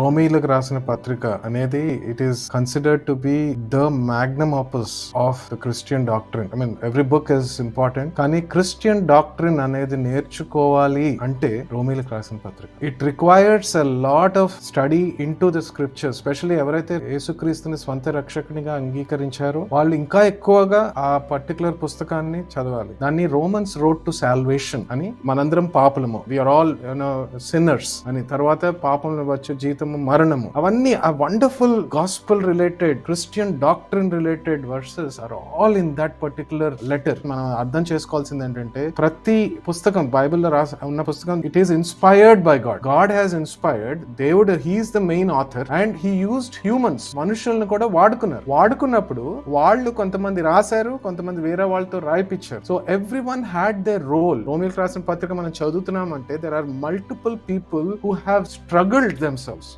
రోమీలకు రాసిన పత్రిక అనేది it is considered to be the magnum opus of the Christian doctrine I mean every book is important కానీ Christian doctrine అనేది నేర్చుకోవాలి అంటే రోమీలకు రాసిన పత్రిక. It requires a lot of study into the scripture specially ఎవరైతే యేసుక్రీస్తుని స్వంత రక్షకునిగా అంగీకరించారో వాళ్ళు ఇంకా ఎక్కువగా ఆ పర్టికులర్ పుస్తకాన్ని చదవాలి. దాన్ని రోమన్స్ రోడ్ టు సాల్వేషన్ అని మనందరం పాపులము. వీఆర్ ఆల్ సిన్నర్స్ అని. తర్వాత పాపంలో వచ్చే జీతము మరణము. అవన్నీ ఆ wonderful gospel related Christian doctrine related verses are all in that particular letter మనం అర్థం చేసుకోవాల్సింది ఏంటంటే ప్రతి పుస్తకం బైబిల్లో రాసి ఉన్న పుస్తకం it is inspired by God God has inspired దేవుడు he is the main author and he used humans మనుషులను కూడా వాడుకున్నారు. వాడుకున్నప్పుడు వాళ్ళు కొంతమంది రాశారు కొంతమంది వేరే వాళ్ళతో రాయిపించారు. So everyone had they role రోమిల్ రాసిన పత్రిక మనం చదువుతున్నామంటే there are multiple people who have struggled themselves